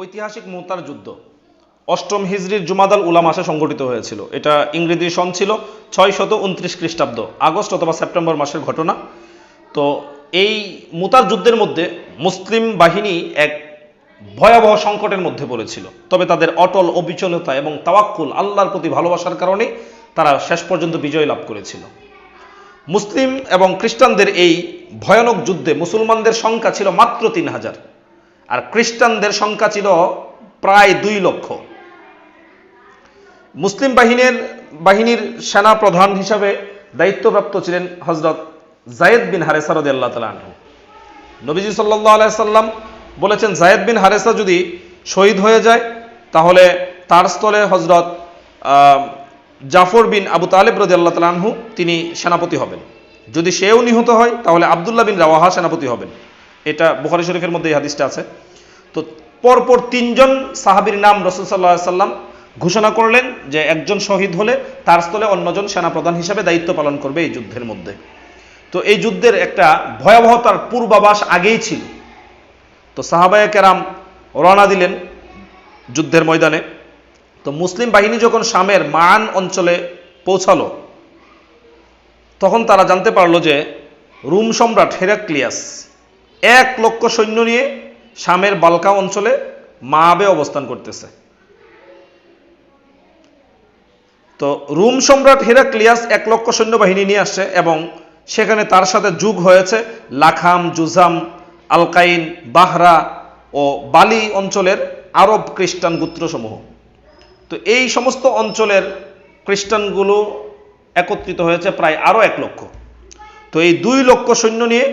ঐতিহাসিক মুতার যুদ্ধ। অষ্টম হিজরির জুমাদাল উলা মাসে সংগঠিত হয়েছিল। এটা ইংরেজি সন ছিল ছয় শত উনত্রিশ খ্রিস্টাব্দ, আগস্ট অথবা সেপ্টেম্বর মাসের ঘটনা। তো এই মুতার যুদ্ধের মধ্যে মুসলিম বাহিনী এক ভয়াবহ সংকটের মধ্যে পড়েছিল। তবে তাদের অটল অবিচলতা এবং তাওয়াক্কুল, আল্লাহর প্রতি ভালোবাসার কারণে তারা শেষ পর্যন্ত বিজয় লাভ করেছিল। মুসলিম এবং খ্রিস্টানদের এই ভয়ানক যুদ্ধে মুসলমানদের সংখ্যা ছিল মাত্র তিন হাজার। আর খ্রিস্টানদের সংখ্যা ছিল প্রায় দুই লক্ষ। মুসলিম বাহিনীর বাহিনীর সেনা প্রধান হিসাবে দায়িত্বপ্রাপ্ত ছিলেন হজরত জায়েদ বিন হারেসা রদি আল্লাহ তালা আনহু। নবীজি সাল্লাহ আলাইসাল্লাম বলেছেন, জায়েদ বিন হারেসা যদি শহীদ হয়ে যায়, তাহলে তার স্থলে হজরত জাফর বিন আবু তালেব রদি আল্লাহ তালা আনহু তিনি সেনাপতি হবেন। যদি সেও নিহত হয়, তাহলে আবদুল্লাহ বিন রাওয়াহা সেনাপতি হবেন। এটা বুখারি শরীফের মধ্যে এই হাদিসটা আছে। তো পরপর তিনজন সাহাবীর নাম রসুল সাল্লাহ সাল্লাম ঘোষণা করলেন যে একজন শহীদ হলে তার স্থলে অন্যজন সেনাপ্রধান হিসেবে দায়িত্ব পালন করবে এই যুদ্ধের মধ্যে। তো এই যুদ্ধের একটা ভয়াবহতার পূর্বাভাস আগেই ছিল। তো সাহাবায়ে কেরাম রওনা দিলেন যুদ্ধের ময়দানে। তো মুসলিম বাহিনী যখন শামের মান অঞ্চলে পৌঁছালো, তখন তারা জানতে পারল যে রুম সম্রাট হেরাক্লিয়াস এক লক্ষ সৈন্য নিয়ে শামের বালকা অঞ্চলে মাবে অবস্থান করতেছে। তো রুম সম্রাট হেরাক্লিয়াস এক লক্ষ সৈন্যবাহিনী নিয়ে আসছে এবং সেখানে তার সাথে যুগ হয়েছে লাখাম, জুজাম, আলকাইন, বাহরা ও বালি অঞ্চলের আরব খ্রিস্টান গোত্রসমূহ। তো এই সমস্ত অঞ্চলের খ্রিস্টানগুলো একত্রিত হয়েছে প্রায় আরও এক লক্ষ। তো এই দুই লক্ষ সৈন্য নিয়ে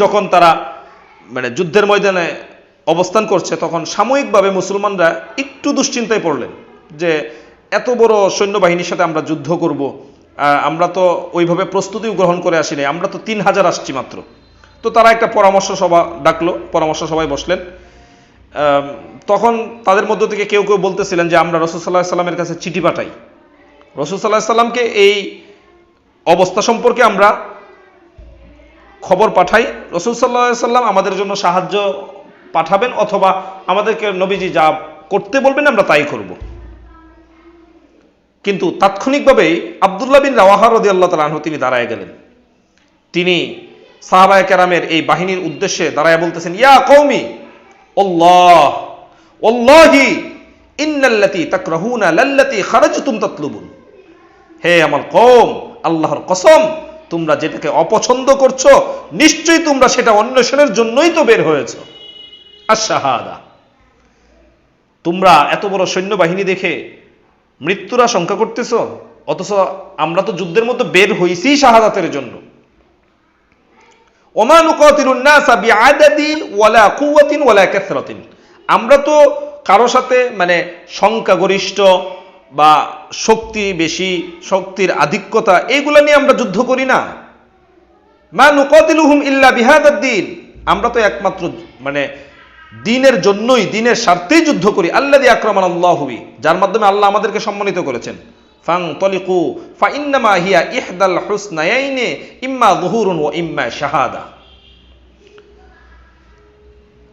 যখন তারা মানে যুদ্ধের ময়দানে অবস্থান করছে, তখন সাময়িকভাবে মুসলমানরা একটু দুশ্চিন্তায় পড়লেন যে এত বড় সৈন্যবাহিনীর সাথে আমরা যুদ্ধ করব। আমরা তো ওইভাবে প্রস্তুতিও গ্রহণ করে আসিনি। আমরা তো তিন হাজার আসছি মাত্র। তো তারা একটা পরামর্শ সভা ডাকলো, পরামর্শ সভায় বসলেন। তখন তাদের মধ্য থেকে কেউ কেউ বলতেছিলেন যে, আমরা রসুল সাল্লাহ সাল্লামের কাছে চিঠি পাঠাই। রসুল সাল্লাহ সাল্লামকে এই অবস্থা সম্পর্কে আমরা খবর পাঠাই, রসুল সাল্লাহ সাল্লাম আমাদের জন্য সাহায্য পাঠাবেন অথবা আমাদেরকে নবীজি যা করতে বলবেন আমরা তাই করব। কিন্তু তাৎক্ষণিকভাবেই আবদুল্লাহ বিন রাওয়াহা রদি আল্লাহ তালাহ তিনি দাঁড়ায় গেলেন। তিনি সাহাবায় কেরামের এই বাহিনীর উদ্দেশ্যে দাঁড়ায় বলতেছেন, ইয়া কৌমি ওল্লাহ ওল্লাহি ইন্নাল্লাতি তাকরাহুনা লাল্লাতি খারাজতুম তাতলুবুন। হে আমার কম আল্লাহর কসম তোমরা যেটাকে অপছন্দ করছ, নিশ্চয়ই তোমরা সেটা অন্বেষণের জন্যই তো বের হয়েছ। আশাহাদা তোমরা এত বড় সৈন্যবাহিনী দেখে মৃত্যুর আশঙ্কা করতেছ? অথচ আমরা তো যুদ্ধের মধ্যে বের হইছি শাহাদাতের জন্য। আমরা তো কারও সাথে মানে সংখ্যাগরিষ্ঠ বা শক্তি বেশি, শক্তির আধিক্যতা এইগুলা নিয়ে আমরা যুদ্ধ করি না। মা নুকাতিলুহুম ইল্লা বিহাদাদ দিন আমরা তো একমাত্র মানে দিনের জন্যই দিনের স্বার্থেই যুদ্ধ করি। আল্লাহ আক্রমণ আল্লাহবি যার মাধ্যমে আল্লাহ আমাদেরকে সম্মানিত করেছেন। ফাং তলিকু ফা ইন্নামা হিয়া ইহদাল হুসনায়াইনে ইম্মা যুহুরুন ও ইম্মা শাহাদা।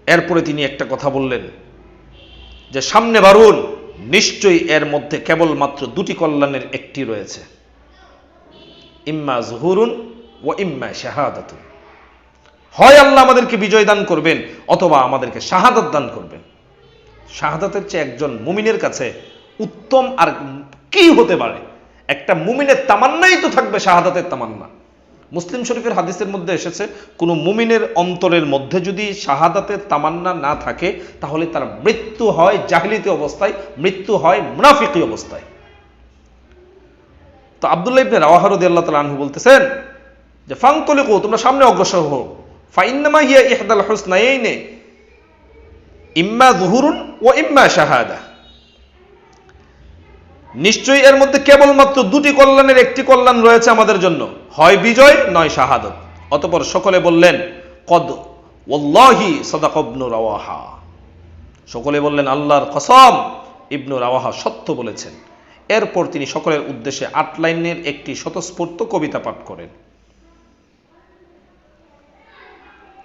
এরপরে তিনি একটা কথা বললেন যে সামনে বারুন। নিশ্চয়ই এর মধ্যে কেবলমাত্র দুটি কল্যাণের একটি রয়েছে। ইম্মা জহুরুন ও ইম্মা শাহাদাতুন। হয় আল্লাহ আমাদেরকে বিজয় দান করবেন অথবা আমাদেরকে শাহাদাত দান করবেন। শাহাদাতের চেয়ে একজন মুমিনের কাছে উত্তম আর কি হতে পারে? একটা মুমিনের তামান্নাই তো থাকবে শাহাদাতের তামান্না। মুসলিম শরীফের হাদিসের মধ্যে এসেছে, কোনো মুমিনের অন্তরের মধ্যে যদি শাহাদাতের তামান্না না থাকে, তাহলে তার মৃত্যু হয় জাহিলিতে অবস্থায়, মৃত্যু হয় মুনাফিকি অবস্থায়। তো আবদুল্লাহ ইবনে রাওয়াহারদি আল্লাহ তালা আনহু বলতেছেন যে ফাং তলিকু তোমরা সামনে অগ্রসর হো ফাইন্নামা হিয়া ইহদাল হুসনাইনে, ইম্মা জুহুরুন ও ইম্মা শাহাদা। নিশ্চয়ই এর মধ্যে কেবলমাত্র দুটি কল্যাণের একটি কল্যাণ রয়েছে আমাদের জন্য। হয় বিজয়, নয় শাহাদত। অতপর সকলে বললেন, কদ ওল্লাহি সদাক ইবনু রাওয়াহা। সকলে বললেন, আল্লাহর কসম, ইবনু রাওয়াহা সত্য বলেছেন। এরপর তিনি সকলের উদ্দেশ্যে আট লাইনের একটি স্বতঃস্ফূর্ত কবিতা পাঠ করেন।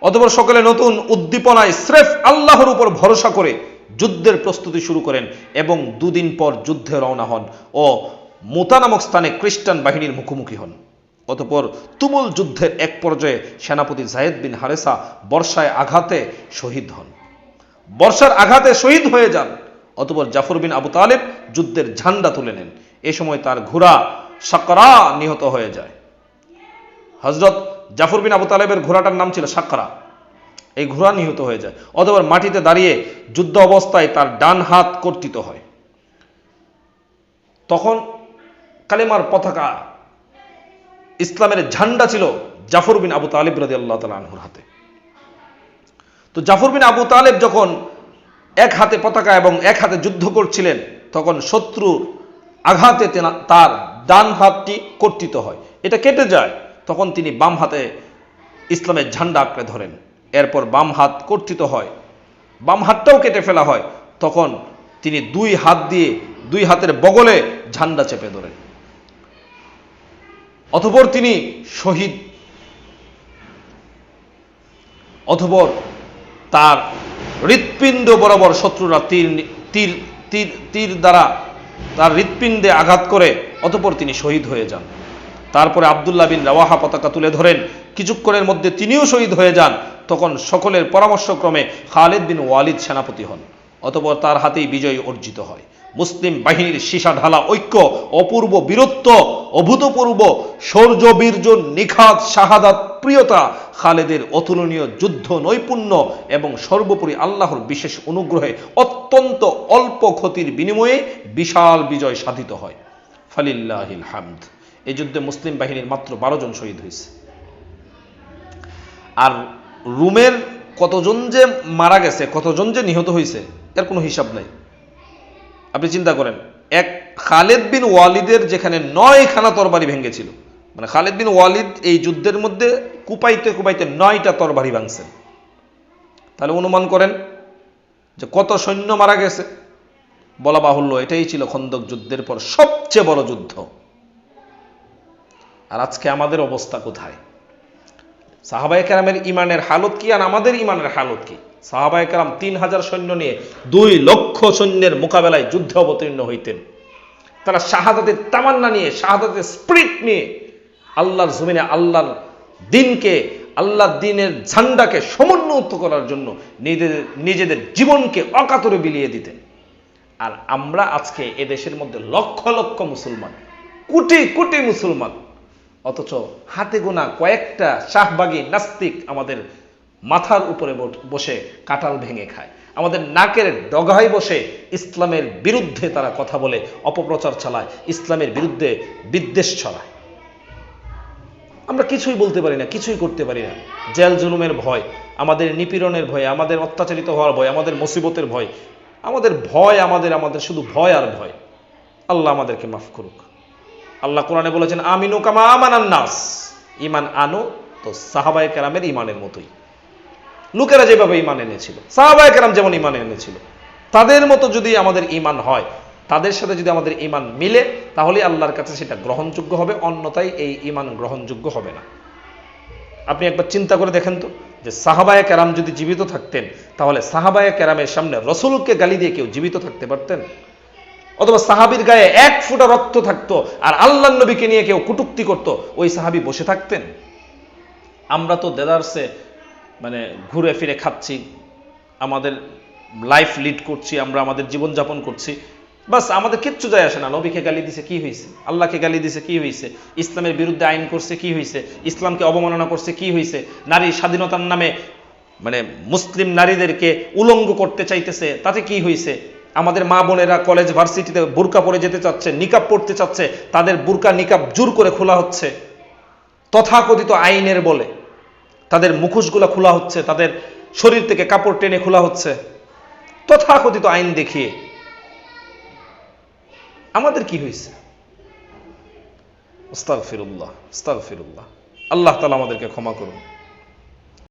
অতপর সকলে নতুন উদ্দীপনায় স্রেফ আল্লাহর উপর ভরসা করে যুদ্ধের প্রস্তুতি শুরু করেন এবং দুদিন পর যুদ্ধে রওনা হন ও মোতা নামক স্থানে খ্রিস্টান বাহিনীর মুখোমুখি হন। অতপর তুমুল যুদ্ধের এক পর্যায়ে সেনাপতি জায়েদ বিন হারেসা বর্ষায় আঘাতে শহীদ হন। বর্ষার আঘাতে শহীদ হয়ে যান। অতপর জাফর বিন আবু তালেব যুদ্ধের ঝান্ডা তুলে নেন। এ সময় তার ঘোড়া সাকরা নিহত হয়ে যায়। হজরত জাফর বিন আবু তালেবের ঘোড়াটার নাম ছিল সাকরা। এই ঘোড়া নিহত হয়ে যায়। অতপর মাটিতে দাঁড়িয়ে যুদ্ধ অবস্থায় তার ডান হাত কর্তিত হয়। তখন কালেমার পতাকা ইসলামের ঝান্ডা ছিল জাফর বিন আবু তালেব রাজি আল্লাহ তালা আনহুর হাতে। তো জাফর বিন আবু তালেব যখন এক হাতে পতাকা এবং এক হাতে যুদ্ধ করছিলেন, তখন শত্রুর আঘাতে তার ডান হাতটি কর্তিত হয়। এটা কেটে যায়। তখন তিনি বাম হাতে ইসলামের ঝান্ডা আঁকড়ে ধরেন। এরপর বাম হাত কর্তিত হয়। বাম হাতটাও কেটে ফেলা হয়। তখন তিনি দুই হাত দিয়ে দুই হাতের বগলে ঝান্ডা চেপে ধরেন অতপর তিনি শহীদ। অতপর তার হৃৎপিণ্ড বরাবর শত্রুরা তীর তীর তীর তীর দ্বারা তার হৃৎপিণ্ডে আঘাত করে অতপর তিনি শহীদ হয়ে যান। তারপরে আবদুল্লাহ বিন রাওয়াহা পতাকা তুলে ধরেন। কিছুক্ষণের মধ্যে তিনিও শহীদ হয়ে যান। তখন সকলের পরামর্শক্রমে খালিদ বিন ওয়ালিদ সেনাপতি হন, অতপর তার হাতেই বিজয় অর্জিত হয়। মুসলিম বাহিনীর সীসা ঢালা ঐক্য, অপূর্ব বীরত্ব, অভূতপূর্ব শৌর্য বীর্য, নিখাত, শাহাদাত, প্রিয়তা খালেদের অতুলনীয় যুদ্ধ, নৈপুণ্য এবং সর্বোপরি আল্লাহর বিশেষ অনুগ্রহে অত্যন্ত অল্প ক্ষতির বিনিময়ে বিশাল বিজয় সাধিত হয়। ফালিল্লাহিল হামদ। এই যুদ্ধে মুসলিম বাহিনীর মাত্র বারো জন শহীদ হয়েছে। আর রুমের কতজন যে মারা গেছে, কতজন যে নিহত হয়েছে, এর কোনো হিসাব নাই। আপনি চিন্তা করেন, এক খালেদ বিন ওয়ালিদের যেখানে নয় খানা তরবারি ভেঙেছিল মানে খালেদ বিন ওয়ালিদ এই যুদ্ধের মধ্যে কুপাইতে কুপাইতে নয়টা তরবারি ভাঙছেন। তাহলে অনুমান করেন যে কত সৈন্য মারা গেছে। বলা বাহুল্য, এটাই ছিল খন্দক যুদ্ধের পর সবচেয়ে বড় যুদ্ধ। আর আজকে আমাদের অবস্থা কোথায়? সাহাবাই কেরামের ইমানের হালত কি আর আমাদের ইমানের হালত কি? সাহাবাই কেরাম তিন হাজার সৈন্য নিয়ে দুই লক্ষ সৈন্যের মোকাবেলায় যুদ্ধে অবতীর্ণ হইতেন। তারা শাহাদাতের তামান্না নিয়ে, শাহাদাতের স্প্রিট নিয়ে আল্লাহর জমিনে আল্লাহর দিনকে, আল্লাহর দিনের ঝান্ডাকে সমুন্নত করার জন্য নিজেদের নিজেদের জীবনকে অকাতরে বিলিয়ে দিতেন। আর আমরা আজকে এদেশের মধ্যে লক্ষ লক্ষ মুসলমান, কোটি কোটি মুসলমান অথচ হাতে গোনা কয়েকটা শাহবাগী নাস্তিক আমাদের মাথার উপরে বসে কাটাল ভেঙে খায়। আমাদের নাকের ডগায় বসে ইসলামের বিরুদ্ধে তারা কথা বলে, অপপ্রচার চালায়, ইসলামের বিরুদ্ধে বিদ্বেষ ছড়ায়। আমরা কিছুই বলতে পারি না, কিছুই করতে পারি না। জেল জুলুমের ভয়, আমাদের নিপীড়নের ভয়, আমাদের অত্যাচারিত হওয়ার ভয়, আমাদের মুসিবতের ভয়, আমাদের ভয়, আমাদের আমাদের শুধু ভয় আর ভয়। আল্লাহ আমাদেরকে মাফ করুক। আল্লাহ কোরআনে বলেছেন, আমিনু কামা আমানান নাস। ইমান আনো তো সাহাবায়ে কেরামের ইমানের মতোই। লোকেরা যেভাবে ইমান এনেছিল, সাহাবায়ে কেরাম যেমন ইমান এনেছিল, তাদের মতো যদি আমাদের ইমান হয়, তাদের সাথে যদি আমাদের ইমান মিলে, তাহলে আল্লাহর কাছে সেটা গ্রহণযোগ্য হবে, অন্যথায় এই ইমান গ্রহণযোগ্য হবে না। আপনি একবার চিন্তা করে দেখেন তো, যে সাহাবায়ে কেরাম যদি জীবিত থাকতেন, তাহলে সাহাবায়ে কেরামের সামনে রসুলকে গালি দিয়ে কেউ জীবিত থাকতে পারতেন? অথবা সাহাবির গায়ে এক ফুটা রক্ত থাকতো আর আল্লাহ নবীকে নিয়ে কেউ কুটুক্তি করত, ওই সাহাবি বসে থাকতেন। আমরা তো দেদারসে মানে ঘুরে ফিরে খাচ্ছি, আমাদের লাইফ লিড করছি, আমরা আমাদের জীবনযাপন করছি। বাস আমাদের কিচ্ছু যায় আসে না, নবীকে গালি দিছে, কি হয়েছে আল্লাহকে গালি দিছে, কি হয়েছে ইসলামের বিরুদ্ধে আইন করছে, কি হয়েছে ইসলামকে অবমাননা করছে, কি হয়েছে নারী স্বাধীনতার নামে মানে মুসলিম নারীদেরকে উলঙ্গ করতে চাইতেছে, তাতে কি হয়েছে আমাদের মা বোনেরা কলেজ ভার্সিটিতে বুরকা পরে যেতে চাচ্ছে নিকাব পড়তে চাচ্ছে, তাদের বুরকা নিকাব জোর করে খোলা হচ্ছে, তথাকথিত আইনের বলে। তাদের মুখোশগুলো খোলা হচ্ছে, তাদের শরীর থেকে কাপড় টেনে খোলা হচ্ছে। তথাকথিত আইন দেখিয়ে। আমাদের কি হয়েছে? ফিরুল্লাহ ফিরুল্লাহ আল্লাহ তালা আমাদেরকে ক্ষমা করুন।